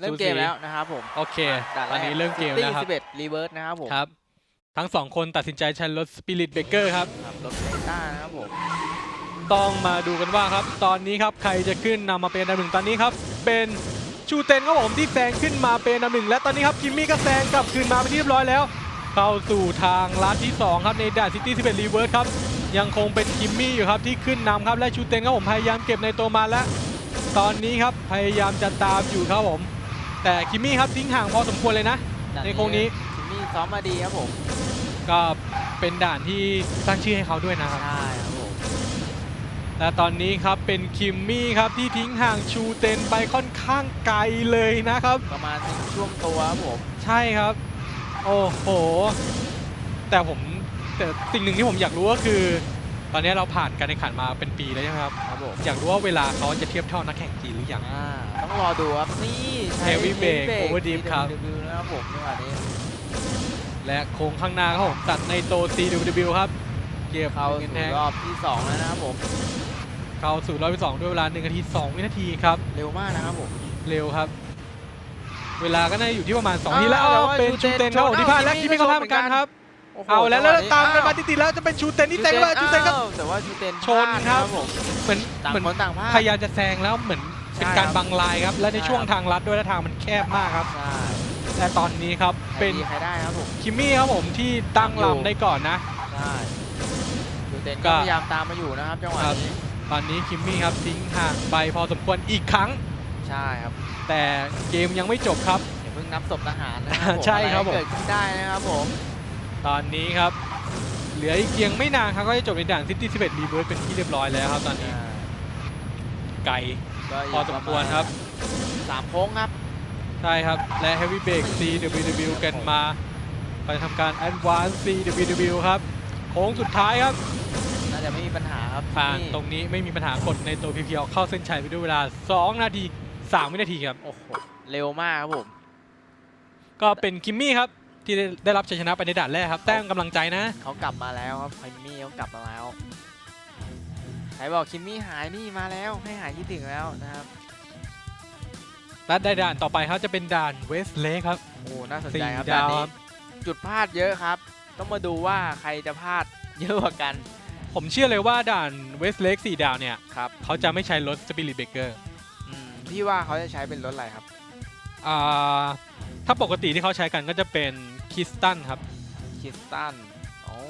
เริ่มสูสีเกมแล้วนะครับผม โอเคด่าตอนนี้เริ่มเกมแล้วครับสิบเอ็ดรีเวิร์สนะครับผมครับ ทั้งสองคนตัดสินใจใช้รถสปิริตเบเกอร์ครับครับรถเบต้านะครับผม ต้องมาดูกันว่าครับ ตอนนี้ครับใครจะขึ้นนำมาเป็นอันดับหนึ่งตอนนี้ครับ เป็นชูเต็นครับผมที่แซงขึ้นมาเป็นอันดับหนึ่งและตอนนี้ครับกิมมี่ก็แซงกลับคืนมาเป็นที่เรียบร้อยแล้ว เข้าสู่ทางลัดที่ 2 ครับในด่านซิตี้11รีเวิร์สครับยังคงเป็นกิมมี่อยู่ครับที่ขึ้นนำครับและชูเต็นครับผมพยายามเก็บในตัวมาและตอนนี้ครับพยายามจะตามอยู่ครับผม แต่คิมมี่ครับทิ้งห่างพอสมควรเลยนะ ในโค้งนี้ทีมมี่ซ้อมมาดีครับผมก็เป็นด่านที่สร้างชื่อให้เขาด้วยนะครับใช่ครับผมและตอนนี้ครับเป็นคิมมี่ครับที่ทิ้งห่างชูเต็นไปค่อนข้างไกลเลยนะครับ ประมาณหนึ่งช่วงตัวครับผมใช่ครับ โอ้โห แต่ผมแต่สิ่งหนึ่งที่ผมอยากรู้ก็คือ ตอนนี้เราผ่านการแข่งขันมาเป็นปีแล้วใช่ไหมครับครับ ผมอยากรู้ว่าเวลาเขาจะเทียบเท่านักแข่งจีนหรือยัง อ่าต้องรอดูครับนี่ใช้ Heavy Brake Heavy Brake Overdrive ครับ CWW นะครับผมจังหวะนี้และโค้งข้างหน้าครับผมตัดในโต CWW ครับ เก็บเข้าเงินสู่แทงรอบที่สองแล้วนะครับผมเข้าสู่รอบที่สองด้วยเวลา1นาที 2 วินาทีครับ เร็วมากนะครับผม เร็วครับ เวลาก็น่าจะอยู่ที่ประมาณ2นาทีอ่าแล้วแต่เอาว่าเป็นชูชูเต็เต็นนครับผมชนที่พลาดอ้าวและคิคิมมมี่มี่ก็พลาดชนเหมือนกันเหมือนกันครับ โโหเอาแล้วแล้วจังหะตามกันมาอ้วติดๆแล้วจะเป็นชูเต็นที่แซงแล้วชูเต็นก็แต่ว่าชูเต็นชนพลาดครับผม เหมือน ต่างเหมือนคนต่างพลาดพยายามจะแซงแล้วเหมือนเป็นใช่การครับบังลายครับ และในใช่ช่วงครับทางลัดด้วยและทางมันแคบมากครับ ใช่และตอนนี้ครับใครเป็นดีใครได้ครับผม คิมมี่ครับผมที่ตั้งอยู่ลำได้ก่อนนะ ใช่ชูเต็นก็ก็ พยายามตามมาอยู่นะครับจังหวะครับนี้ ตอนนี้คิมมี่ครับทิ้งห่างไปพอสมควรอีกครั้ง ใช่ครับแต่เกมยังไม่จบครับ อย่าเพิ่งนับศพทหารนะครับผมใช่ครับผม อะไเกิดขึ้นได้นะครับผม ตอนนี้ครับ เหลืออีกเพียงไม่นานครับก็จะจบในด่านซิตี้11รีเวิร์สเป็นที่เรียบร้อยแล้วครับตอนนี้ ไกลก็กพอสมควรครับสามโค้งครับ ใช่ครับ และ Heavy Break CWW กันมา ไปทำการ Advance CWW ครับ โค้งสุดท้ายครับ น่าจะไม่มีปัญหาครับผ่านที่ตรงนี้ไม่มีปัญหากดในตัวเพียวๆเข้าเส้นชัยไปด้วยเวลา 2 นาที 3 วินาทีครับ โอ้โห เร็วมากครับผม ก็เป็นคิมมี่ครับ ที่ได้ได้รับชัยชนะไปในด่านแรกครับ แต้มกำลังใจนะ เขากลับมาแล้วครับคิมมี่เขากลับมาแล้ว ใครบอกคิมมี่หายนี่มาแล้วให้หายคิดถึงแล้วนะครับและได้ด่านต่อไปครับจะเป็นด่านเวสเล e ครับ โอ้น่าสนสี่ใจครับดาด่านวนี้ครับจุดพลาดเยอะครับ ต้องมาดูว่าใครจะพลาดเยอะกว่ากันผมเชื่อเลยว่าด่านเวสเล e 4ดาวเนี่ยครับเขาจะไม่ใช้รถ Spirit Breaker อืมพี่ว่าเขาจะใช้เป็นรถอะไรครับอ่าถ้าปกติที่เขาใช้กันก็จะเป็นคิสตันครับคิสตัน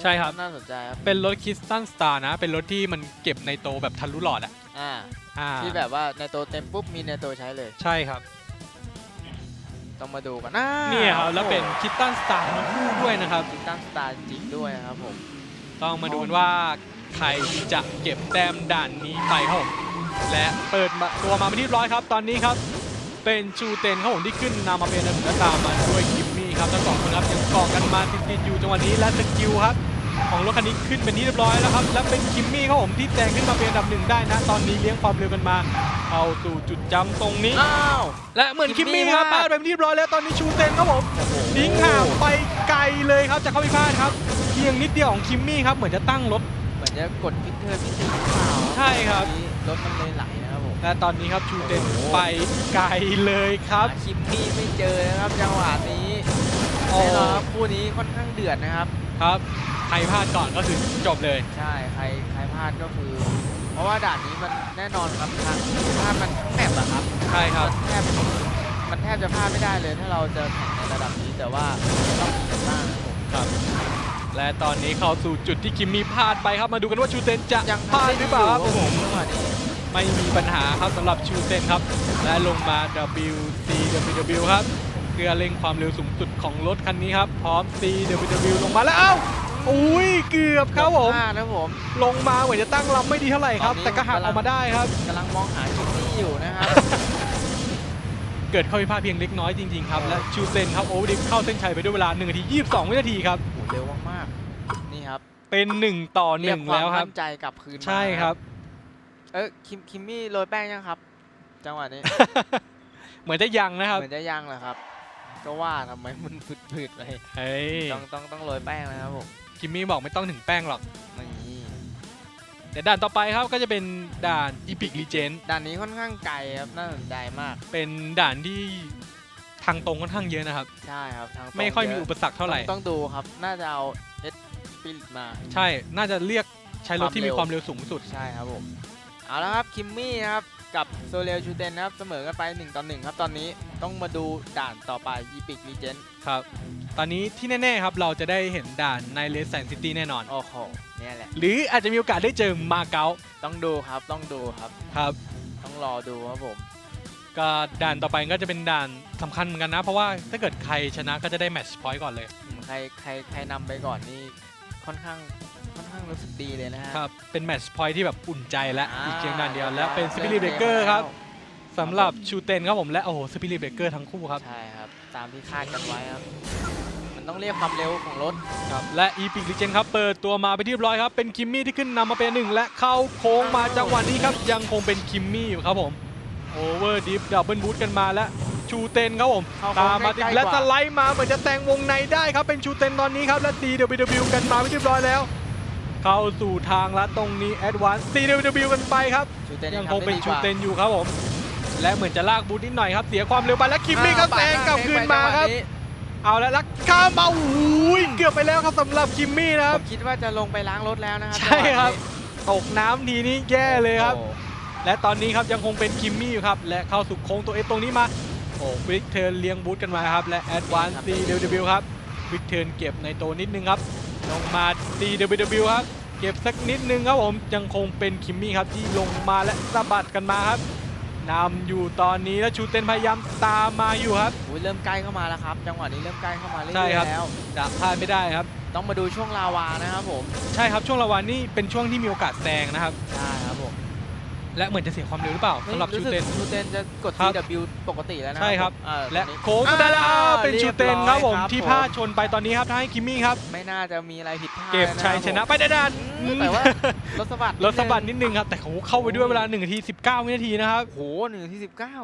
ใช่ครับ น่าสนใจครับเป็นรถคิสตันสตาร์นะ เป็นรถที่มันเก็บในโตแบบทะลุหลอดอะอ่าอ่าที่แบบว่าในตัวเต็มปุ๊บมีในตัวใช้เลย ใช่ครับ ต้องมาดูกันนะเนี่ยครับ แล้วเป็นคิสตันสตาร์ทั้งคู่ด้วยนะครับคิสตันสตาร์จริงด้วยครับผม ต้องมาดูกันว่าใครจะเก็บแต้มด่านนี้ไปครับผมและเปิดมาตัวมาเป็นที่เรียบร้อยครับ ตอนนี้ครับ เป็นชูเต็นครับผมที่ขึ้นนำมาเป็นอันดับหนึ่งและตามมาด้วยคิมมี่ครับทั้งสองคนครับยังเกาะกันมาติดๆอยู่จังหวะนี้และสกิลครับของรถคันนี้ขึ้นเป็นที่เรียบร้อยแล้วครับและเป็นคิมมี่ครับผมที่แซงขึ้นมาเป็นอันดับหนึ่งได้นะ ตอนนี้เลี้ยงความเร็วกันมาเข้าสู่จุดจำตรงนี้อ้าวและเหมือนคิคิมมมี่มี่ครับพลาดพลาดไปเป็นที่เรียบร้อยแล้วตอนนี้ชูเต็นครับผมโอ้โหทิ้งห่างไปไกลเลยครับจะเข้าพิพาทครับเพียงนิดเดียวของคิมมี่ครับเหมือนจะตั้งรถเหมือนจะกดพิเทอร์พิเทอร์หรือเปล่าใช่ครับรถมันเลยไหลนะครับผม และตอนนี้ครับชูเต็นโอ้โหไปไกลเลยครับหาคิมมี่ไม่เจอนะครับจังหวะนี้โอ้ แน่นอนครับคู่นี้ค่อนข้างเดือดนะครับ ครับใครพลาดก่อนก็คือจบเลย ใช่ใครใครพลาดก็คือ เพราะว่าด่านนี้มันแน่นอนครับทางพลาดมันทั้งแมปอะครับใช่ครับ มันแทบมันแทบจะพลาดไม่ได้เลย ถ้าเราจะแข่งในระดับนี้แต่ว่าต้องมีกันบ้างนะครับผมครับ และตอนนี้เข้าสู่จุดที่คิมมี่พลาดไปครับมาดูกันว่าชูเต็นจะยังพลาดหรือเปล่าครับทำได้ยู่จังหวะนี้ ไม่มีปัญหาครับสำหรับชูเต็นครับ และลงมา WCWW ครับเพื่อเร่งความเร็วสูงสุดของรถคันนี้ครับ พร้อม CWW ลงมาแล้วเอ้าอุ้ยเกือบครับผมพลาดนะครับผม ลงมาเหมือนจะตั้งลำไม่ดีเท่าไหร่ครับตอนนี้แต่ก็หักออกมาได้ครับกำลังมองหาคิมมี่อยู่นะครับเกิดข้อพิพาทเพียงเล็กน้อยจริงๆครับ และชูเซนครับโอเวอร์ดิฟเข้าเส้นชัยไปด้วยเวลา1นาที22 วินาทีครับโอ้โหเร็วมากๆนี่ครับเป็น 1 ต่อเรียก1ควาแล้มวครับมั่นใจกลับคืนมาใช่ครับ เออคิมคิมมี่โรยแป้งยังครับ จังหวะนี้ เหมือนจะยังนะครับ เหมือนจะยังเหรอครับ ก็ว่าทำไมมันฝืดๆไปเฮ้ยต้องต้องต้องโรยแป้งนะครับผมคิมมี่บอกไม่ต้องถึงแป้งหรอกนี่เดี๋ยวด่านต่อไปครับก็จะเป็นด่าน Epic Legend ด่านนี้ค่อนข้างไกลครับน่าสนใจมาก เป็นด่านที่ทางตรงค่อนข้างเยอะนะครับ ใช่ครับทางตรงไม่ค่อยมีเะอุปสรรคเท่าไหร่ต้องต้องดูครับ น่าจะเอาเอสปิริตมา ใช่ น่าจะเรียกใช้รถที่มีความเร็วสูงสุด ใช่ครับผม เอาละครับคิมมี่นะครับกับโซเ e ลชูเตนนะครับเสมอกันไป1ต่อ1ครับตอนนี้ต้องมาดูด่านต่อไปอีพิกลีเจนครับ ตอนนี้ที่แน่ๆครับเราจะได้เห็นด่านในเลสแซนซิตี้แน่นอน โอ้โหเนี่ยแหละ หรืออาจจะมีโอกาสได้เจอมาเก๊าต้องดูครับต้องดูครับ ครับ ต้องรอดูครับผม ก็ด่านต่อไปก็จะเป็นด่านสำคัญเหมือนกันนะ เพราะว่าถ้าเกิดใครชนะก็จะได้แมตช์พอยต์ก่อนเลยอืมใครใครใครนำไปก่อนนี่ค่อนข้าง ค่อนข้างรู้สึกดีเลยนะฮะครับ เป็นแมตช์พอยต์ที่แบบอุ่นใจและอ่าอีกเพียงด่านเดียวและเป็นสริ่ปิมริตเบเกอร์ครับแล้วสำหรับชูเตนครับผมและโอ้โหสปิริตเบเกอร์ทั้งคู่ครับ ใช่ครับ ตามที่คาดกันไว้ครับ มันต้องเรียกความเร็วของรถครับ และอีพิกลิเจนครับ เปิดตัวมาไปนที่เรียบร้อยครับ เป็นคิมมี่ที่ขึ้นนำมาเป็นหนึ่งและเข้าโค้งมาจังหวะนี้ครับ ยังคงเป็นคิมมี่อยู่ครับผมโอเวอร์ดิฟดับเบิลบูทกันมาและชูเตนครับผมเข้าโค้งตามมาติดใกล้ๆและกว่าสไลด์มาเหมือนจะแซงวงในได้ครับเป็นชูเตนตอนนี้ครับและ CWW กันมาไปนที่เรียบร้อยแล้ว เข้าสู่ทางลัดตรงนี้แอดวานซ์ CWW กันไปครับชูเตนยังคทำงได้เป็นดีกชูว่าเตนอยู่ครับผมและเหมือนจะลากบูทนิดหน่อยครับเสียความเร็วไปและคิมมี่ก็แซงกลับคืนมาครับ เอาแล้วลักข้ามมาโอ้ยเกือบไปแล้วครับสำหรับคิมมี่นะคผรับมคิดว่าจะลงไปล้างรถแล้วนะครัใช่ครับจังหวะนี้ตกน้ำทีนี้แย่เลยครับโอ้และตอนนี้ครับยังคงเป็นคิมมี่อยู่ครับ และเข้าสู่โค้งตัวเอสตรงนี้มาโอ้วิกเทิร์นเลี้ยงบูทกันมาครับและแอดวานซ์ CWW ครับวิกเทิร์นเก็บในตัวนิดนึงครับ ลงมา CWW ครับ เก็บสักนิดนึงครับผม ยังคงเป็นคิมมี่ครับที่ลงมาและสะบัดกันมาครับนำอยู่ตอนนี้แล้วชูเต็นพยายามตามมาอยู่ครับอุ๊ยเริ่มใกล้เข้ามาแล้วครับ จังหวะนี้เริ่มใกล้เข้ามาเรื่ใช่อยครับๆแล้ว จะพลาดไม่ได้ครับ ต้องมาดูช่วงลาวานะครับผม ใช่ครับช่วงระหว่างนี้เป็นช่วงที่มีโอกาสแซงนะครับ ใช่ครับผม และเหมือนจะเสียความเร็วหรือเปล่าสำหรับฮ้ยชูเต็นสึกชูเตนจะกด ครับ CW ปกติแล้วนะใช่ครับผมอ่าและตอนนี้ โค้งสุดท้ายแล้วอ่าเป็นชูเต็นครับผมเรียบร้อยที่ครับพลาดผมชนไปตอนนี้ครับทำให้คิมมี่ครับ ไม่น่าจะมีอะไรผิดพลาดเก็บแล้วชัยครับชนะผมไปได้ดันอืมแต่ว่ารถสะบัดรถสะบัดนิดนึงครับ แต่เขาเข้าไปด้วยเวลา1นาที 19 วินาทีนะครับ โอ้โหหนึ่งที่สิบเก้า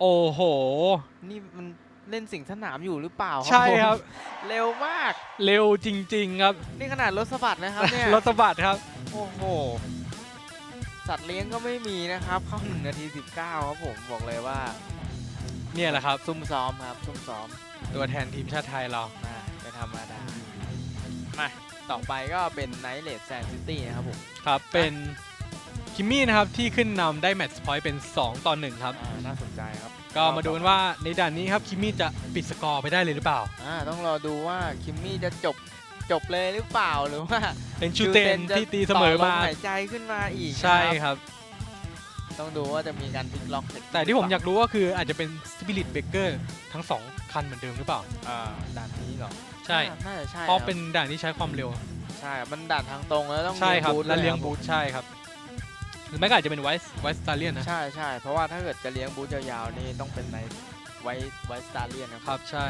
โอ้โห นี่มันเล่นสิ่งสนามอยู่หรือเปล่าใช่ครับ ผมเร็วมาก เร็วจริง ๆ ครับ นี่ขนาดรถสะบัดนะครับเนี่ยรถสะบัดครับ โอ้โห สัตว์เลี้ยงก็ไม่มีนะครับ เข้าหนึ่งนาทีสิบเก้าครับผมบอกเลยว่า เนี่ยแหละครับ ซุ่มซ้อมครับซุ่มซ้อมตัวแทนทีมชาติไทยเรา มาไม่ธรรมดามาต่อไปก็เป็นไนท์เลดแซนซิตี้นะครับผมครับ เป็นคิมมี่นะครับ ที่ขึ้นนำได้แมตช์พอยต์เป็น 2 ต่อ 1 ครับ อ่าน่าสนใจครับก็มาดูกันว่าในด่านนี้ครับ คิมมี่จะปิดสกอร์ไปได้เลยหรือเปล่า อ่าต้องรอดูว่าคิมมี่จะจบ จบเลยหรือเปล่าหรือว่าเป็นชูเตนจะที่ตีเสมอมาต่ลหายใจขึ้นมาอีกใช่นะครับครับ ต้องดูว่าจะมีการพลิกล็อกเสร็จแต่ที่ผมอยากรู้ก็คืออาจจะเป็นสปิริตเบเกอร์ทั้ง2คันเหมือนเดิมหรือเปล่าอ่าด่านนี้เหรอใช่น่าน่าจะใช่เพราะคบเป็นด่านที่ใช้ความเร็วใช่ครับมันด่านทางตรงแล้วต้องใช่ครับบูธและด้วเลี้ยงครับบูทใช่ครับหรือไม่ก็อาจจะเป็นไวส์ไวส์สตาเลียนนะใช่ใช่เพราะว่าถ้าเกิดจะเลี้ยงบูธยาวๆนี่ต้องเป็นในไวไวสตาร์เลียนนะคครับรับใช่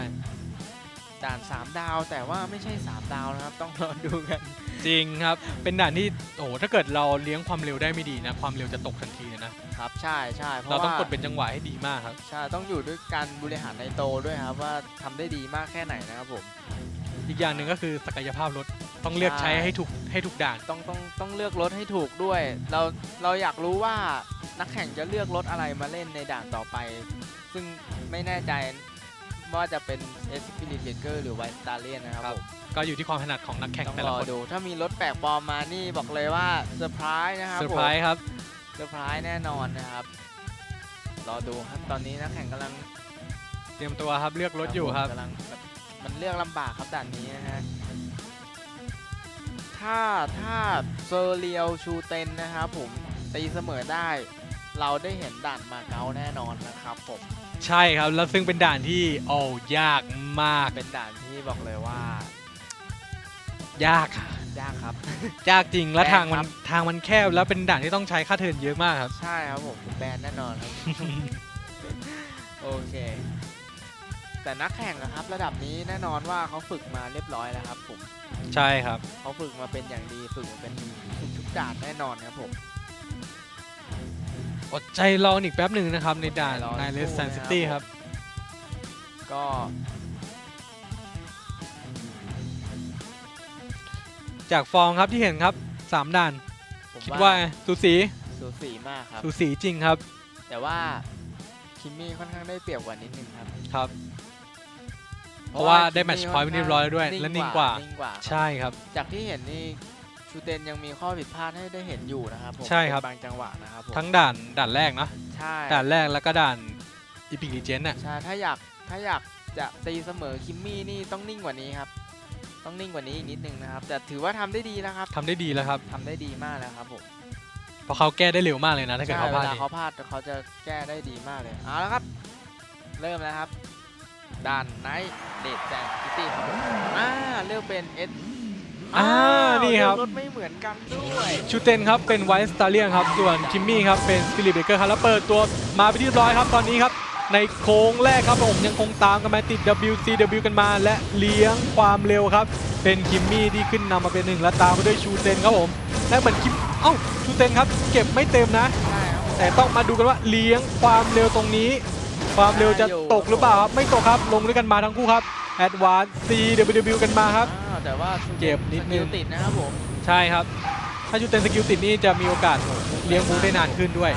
ด่าน 3 ดาว แต่ว่าไม่ใช่ 3 ดาวนะครับ ต้องรอดูกัน จริงครับ เป็นด่านที่โอ้โหถ้าเกิดเราเลี้ยงความเร็วได้ไม่ดีนะ ความเร็วจะตกทันทีเลยนะครับ ใช่ใช่เพเราราะต้องว่ากดเป็นจังหวะให้ดีมากครับ ใช่ต้องอยู่ด้วยการบริหารในโตด้วยครับ ว่าทำได้ดีมากแค่ไหนนะครับผม อีกอย่างหนึ่งก็คือศักยภาพรถต้องเลือกใช่ใช้ให้ถูกให้ถูกด่าน ต้องต้องต้องเลือกรถให้ถูกด้วย เราเราอยากรู้ว่านักแข่งจะเลือกรถอะไรมาเล่นในด่านต่อไป ซึ่งไม่แน่ใจ ว่าจะเป็น s p i r i t b r e a k e r หรือ White Stallion นะครับครับผมก็อยู่ที่ความถนัดของนักแข่งต้องแต่รละอคนดู ถ้ามีรถแปลกปลอมมานี่บอกเลยว่าเซอร์ไพรส์นะครับเซอร์ผมไพรส์ครับ เซอร์ไพรส์แน่นอนนะครับ รอดูครับตอนนี้นักแข่งกำลังเตรียมตัวครับเลือกรถอยู่ครับ กำลังแบบมันเลือกลำบากครับด่านนี้นะฮะถ้าถ้าเซอร์เรียวชูเตนนะครับผมตีเสมอได้ เราได้เห็นด่านมาเก๊าแน่นอนนะครับผม ใช่ครับ แล้วซึ่งเป็นด่านที่โอ้ยากมาก เป็นด่านที่บอกเลยว่า ยากค่ะยากครับ ยากจริง แล้วแบนทางมัครันบทางมันแคบ แล้วเป็นด่านที่ต้องใช้ค่าเทิร์นเยอะมากครับ ใช่ครับผมแบนแน่นอนครับ โอเค แต่นักแข่งนะครับ ระดับนี้แน่นอนว่าเขาฝึกมาเรียบร้อยแล้วครับผม ใช่ครับ เขาฝึกมาเป็นอย่างดี ฝึกมาเป็นทุกทุกด่านแน่นอนครับผม อดใจรออีกแป๊บหนึ่งนะครับในด่านอดใจรอในสักเลครู่สแซนนะครัซิบตี้ผมครับ ก็จากฟองครับที่เห็นครับ3ด่าน ผมคิดว่าว่าสูสีสูสีมากครับ สูสีจริงครับแต่ว่าคคิมมี่ค่อนข้างได้เปรียบกว่านิดนึงครับครับ เพราะว่าได้คิ match point ไปเรียบร้อยแล้วด้วยและนิ่งกว่า นิ่งกว่าครับใช่ครับ จากที่เห็นนี่ ชูเตนยังมีข้อผิดพลาดให้ได้เห็นอยู่นะครับผมใช่ครับ เป็นบางจังหวะนะครับผมทั้งด่านด่านแรกเนาะใช่ด่านแรกแล้วก็ด่านอีพิกลีเจนน่ะ ใช่ถ้าอยากถ้าอยากจะตีเสมอคิมมี่นี่ต้องนิ่งกว่านี้ครับ ต้องนิ่งกว่านี้อีกนิดนึงนะครับ แต่ถือว่าทำได้ดีแล้วครับทำได้ดีแล้วครับ ทำได้ดีมากแล้วครับผม เพราะเขาแก้ได้เร็วมากเลยนะถ้าเกิดใช่เขาพเวลาดลานี่ เขาพลาดเขาจะแก้ได้ดีมากเลยเอาแล้วครับ เริ่มแล้วครับด่านไนท์เดทแซงซิตี้ครับผมอ่าเลือกเป็นเอสอ่านี่ครับ รถไม่เหมือนกันด้วยชูเตนครับเป็นไวท์สตาร์เลียนครับ ส่วนคิมมี่ครับเป็นสปิริตเบเกอร์ครับแล้วเปิดตัวมาไปนที่เรียบร้อยครับตอนนี้ครับ ในโค้งแรกครับผมยังคงตามกันมาติด WCW กันมาและเลี้ยงความเร็วครับ เป็นคิมมี่ที่ขึ้นนำมาเป็นหนึ่งและตามมาด้วยชูเตนครับผมและเหมือนคิมเอ้าชูเตนครับ เก็บไม่เต็มนะ ใช่ครับผมแต่ต้องมาดูกันว่าเลี้ยงความเร็วตรงนี้ ความเร็วจะตกหรือเปล่าครับไม่ตกครับลงด้วยกันมาทั้งคู่ครับแอดวานซ์ CWW กันมาครับอ้าว แต่ว่าเจ็บนิดนึง สกิลติดนะครับผมใช่ครับ ถ้าชูเตนสกิลติดนี่จะมีโอกาสเลี้ยงมูได้นานขึ้นด้วย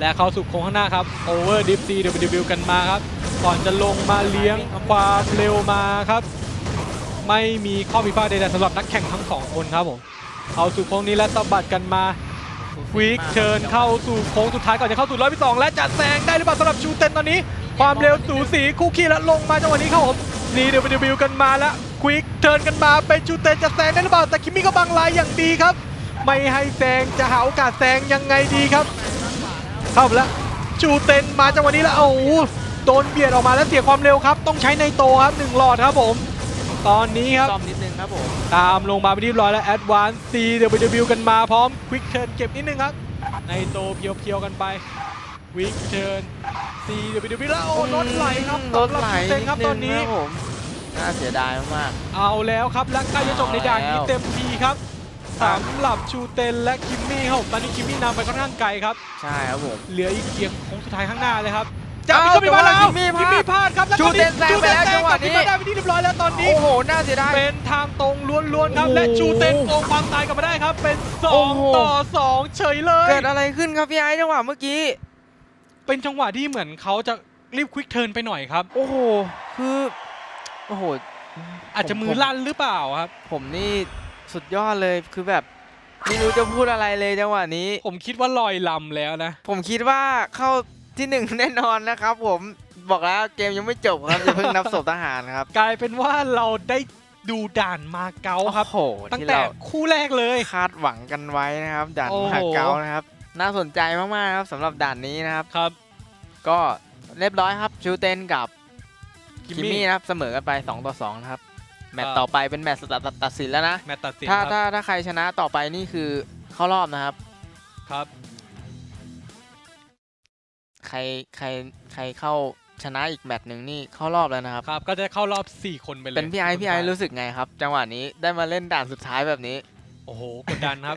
และเข้าสู่โค้งข้างหน้าครับ Over Dip CWW กันมาครับ ก่อนจะลงมาเลี้ยงความเร็วมาครับ ไม่มีข้อผิดพลาดใดๆสำหรับนักแข่งทั้งสองคนครับผมเข้าสู่โค้งนี้และสะบัดกันมาควิกเชิญเข้าสู่โค้งสุดท้ายก่อนจะเข้าสู่ร้อยที่สองและจะแซงได้หรือเปล่าสำหรับชูเต็นตอนนี้ ความเร็วสูสีคู่ขี้และลงมาจังหวะนี้ครับผม นี่เดวิวกันมาแล้วควิกเทิร์นกันมาเป็นชูเต็นจะแซงได้หรือเปล่าแต่คิมมี่ก็บังลายอย่างดีครับ ไม่ให้แซงจะหาโอกาสแซงยังไงดีครับ เข้าไปแล้วชูเต็นมาจังหวะนี้แล้วโอ้โหโดนเบียดออกมาแล้วเสียความเร็วครับ ต้องใช้ในโตครับหนึ่งหลอดครับผม ตอนนี้ครับซ่อมนิดนึงครับผมตามลงมาไปนที่เรียบร้อยแล้ว Advance CWW กันมาพร้อม Quick Turn เก็บนิดนึงครับในโตเพียวๆกันไป Quick Turn CWW แล้วโอ้รถไหลครับรถไหลสำบชูเต็นครับตอนนี้ดงครับผมน่าเสียดายมากเอาแล้วครับและใกล้จะจบในด่านนี้แล้วเต็มทีครับสำหรับชูเต็นและคิมมี่ครับผมตอนนี้คิมมี่นำไปค่อนข้างไกลครับๆใช่ครับผมเหลืออีกเพียงโค้งสุดท้ายข้างหน้าเลยครับจะอ้าวมีก็มีมาแล้วแต่ว่าคิมมี่พลาดคิมมี่พลาดครับแล้วชูเต็นแซงไปแล้วจังหวะนี้ชูเต็นแซงกลับขึ้นมาได้ไปนที่เรียบร้อยแล้วตอนนี้โอ้โหน่าเสียดายเป็นทางตรงล้วนๆครับโอ้โหและชูเต็นโกงความตายกลับมาได้ครับเป็นโอ้โห2ต่อ2เฉยเลยเกิดอะไรขึ้นครับพี่ไอ้จังหวะเมื่อกี้ เป็นจังหวะที่เหมือนเขาจะรีบควิกเทิร์นไปหน่อยครับ โอ้โห คือโอ้โหอาจจะมือลั่นหรือเปล่าครับ ผมนี่สุดยอดเลยคือแบบไม่รู้จะพูดอะไรเลยจังหวะนี้ ผมคิดว่าลอยลำแล้วนะ ผมคิดว่าเข้าที่หนึ่งแน่นอนนะครับผมบอกแล้วเกมยังไม่จบครับอย่าเพิ่งนับศพทหารครับ กลายเป็นว่าเราได้ดูด่านมาเก๊าครับโอ้โหตั้งที่แต่เราคู่แรกเลยคาดหวังกันไว้นะครับ ด่านโอ้มโหหาเก๊านะครับ น่าสนใจมากๆครับสำหรับด่านนี้นะครับ ครับ ก็เรียบร้อยครับชูเตนกับคิคิมมมี่มี่นะครับเสมอกันไป 2 ต่อ 2 นะครับ แมตครัช์บต่อไปเป็นแมตช์ตัดตัดตัดสินแล้วนะ แมตช์ตัดสินถ้าครับถ้าถ้าใครชนะต่อไปนี่คือเข้ารอบนะครับ ครับ ใครใครใครเข้าชนะอีกแมตช์หนึ่งนี่เข้ารอบแล้วนะครับ ครับ ก็จะเข้ารอบ 4 คนไปเลย เป็นพี่ไอซ์พี่ไอซ์รู้สึกไงครับ จังหวะนี้ได้มาเล่นด่านสุดท้ายแบบนี้ โอ้โหกดดันครับ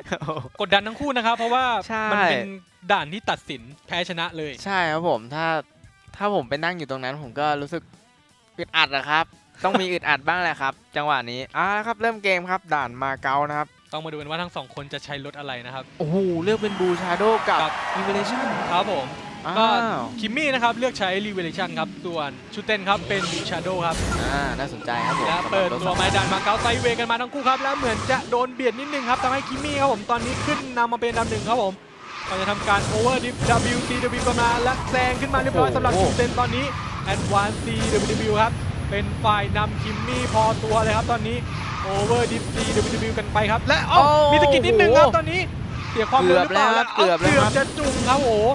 กดดันทั้งคู่นะครับ เพราะว่าใช่ มันเป็นด่านที่ตัดสินแพ้ชนะเลย ใช่ครับผมถ้าถ้าผมไปนั่งอยู่ตรงนั้น ผมก็รู้สึกอึดอัดนะครับ ต้องมีอึดอัดบ้างแหละครับ จังหวะนี้อ่าครับเริ่มเกมครับ ด่านมาเก๊านะครับต้องมาดูกันว่าทั้งสองคนจะใช้รถอะไรนะครับ โอ้โหเลือกเป็นบูชาโดกับกับ อิเวเลชั่นครับผม อ้าก็วคิมมี่นะครับเลือกใช้ Revelation ครับส่วนชูเต้นครับเป็น Shadow ครับอ่าน่าสนใจครับผมและสำหรับเปิดรถตัวไม้ดันมาเก้าไซด์เวย์กันมาทั้งคู่ครับแล้วเหมือนจะโดนเบียดนิดนึงครับทำให้คิมมี่ครับผมตอนนี้ขึ้นนำมาเป็นอันดับหนึ่งครับผมก่อนจะทำการ Over Dip WCW กันมาและแซงขึ้นมาเรียบร้อยสำหรับชูเต้นตอนนี้ Advance CWW ครับเป็นฝ่ายนำคิมมี่พอตัวเลยครับตอนนี้ Over Dip CWW กันไปครับและเอ้ามีสกิดนิดนึงครับตอนนี้เสียความเร็วหรือเปล่าแล้วเกือบแล้วเกือบครับจะจุ่มครับโอ้โห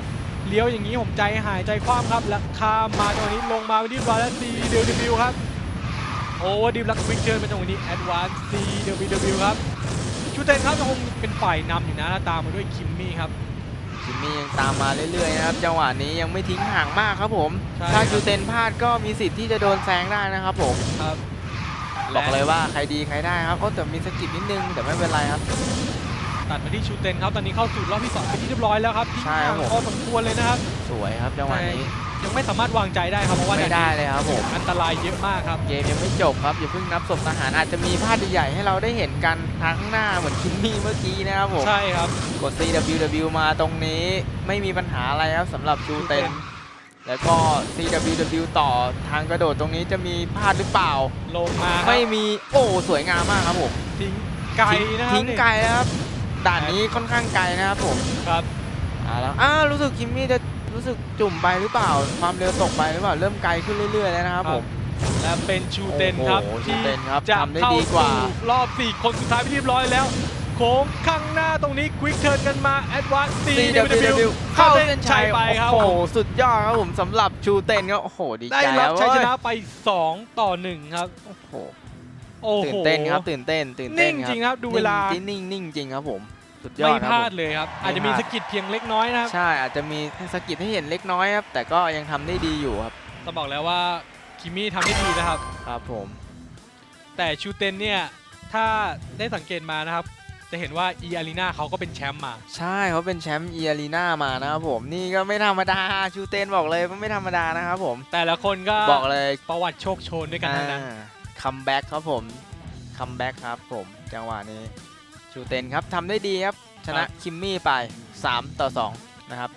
เลี้ยวอย่างนี้ผมใจหายใจคว่ำครับและข้ามมาจังหวะนี้ลงมาไปที่บอลและ CWW ครับโอ้ดิฟลักวิกเชิญเป็นจังหวะนี้ Advance CWW ครับชูเตนครับยังคงเป็นฝ่ายนำอยู่นะแล้วตามมาด้วยคิมมี่ครับจิมมี่ยังตามมาเรื่อยๆนะครับจังหวะนี้ยังไม่ทิ้งห่างมากครับผมใช่ถ้าครับจูเตนพลาดก็มีสิทธิ์ที่จะโดนแซงได้นะครับผมครับบอกเลยว่าใครดีใครได้ครับโอ้แต่มีสกิดนิดนึงแต่ไม่เป็นไรครับ ตัดมาที่ชูเตนครับตอนนี้เข้าสู่รอบที่2เป็นที่เรียบร้อยแล้วครับที่ใช่ครับผม พอสมควรเลยนะครับสวยครับจังหวะนี้ยังไม่สามารถวางใจได้ครับเพราะว่าไม่ได้เลยครับผมอันตรายเยอะมากครับเกมยังไม่จบครับอย่าเพิ่งนับศพทหารอาจจะมีพลาดใหญ่ๆให้เราได้เห็นกันทางข้างหน้าเหมือนคิมมี่เมื่อกี้นะครับผมใช่ครับกด CWW มาตรงนี้ไม่มีปัญหาอะไรครับสำหรับชูเต็นแล้วก็ CWW ต่อทางกระโดดตรงนี้จะมีพลาดหรือเปล่า ลงมาครับไม่มีโอ้สวยงามมากครับผมทิ้งไกลนะครับทิ้งไกลนะครับ ด่านนี้ค่อนข้างไกลนะครับผมครับอ่าแล้วอ่ารู้สึกคิมมี่จะรู้สึกจุ่มไปหรือเปล่า ความเร็วตกไปหรือเปล่าเริ่มไกลขึ้นเรื่อยๆแล้วนะครับผม และเป็นชูเต็นครับโอ้โหที่ชูเต็นครับจะทำได้เข้าดีกว่า สู่รอบ 4 คนสุดท้ายไปที่เรียบร้อยแล้ว โค้งข้างหน้าตรงนี้ควิกเทิร์นกันมาแอดวานซ์ CWW เข้าเส้นชัยไปครับโอ้โหสุดยอดครับผมสำหรับชูเต็นก็โอ้โหดีได้ใจรัแล้บวชัยชเว้ยนะไป 2 ต่อ 1 ครับ โอ้โห โอ้โหตื่นเต้นครับตื่นเต้นตื่นเต้นนิ่งจริงครับดูเวลานิ่งนิ่งนิ่งจริงครับผมสุดยอไม่ดคพรับลาดผมเลยครับไม่อาจจะมีพลาดสะกิดเพียงเล็กน้อยนะครับ ใช่อาจจะมีสะกิดให้เห็นเล็กน้อยครับ แต่ก็ยังทำได้ดีอยู่ครับต้องบอกแล้วว่าคิมมี่ทำได้ดีนะครับ ครับผม แต่ชูเต็นเนี่ย ถ้าได้สังเกตมานะครับ จะเห็นว่าอีอารีนาเขาก็เป็นแชมป์มา ใช่เขาเป็นแชมป์เอียรีนามานะครับผม นี่ก็ไม่ธรรมดาชูเต็นบอกเลยว่าไม่ธรรมดานะครับผม แต่ละคนก็บอกเลยประวัติโชคโชนด้วยกันทั้งนั้น คัมแบ็กครับผมคัมแบ็กครับผมจังหวะนี้ชูเต็นครับทำได้ดีครับ ชนะครับคิมมี่ไป 3 ต่อ 2 นะครับ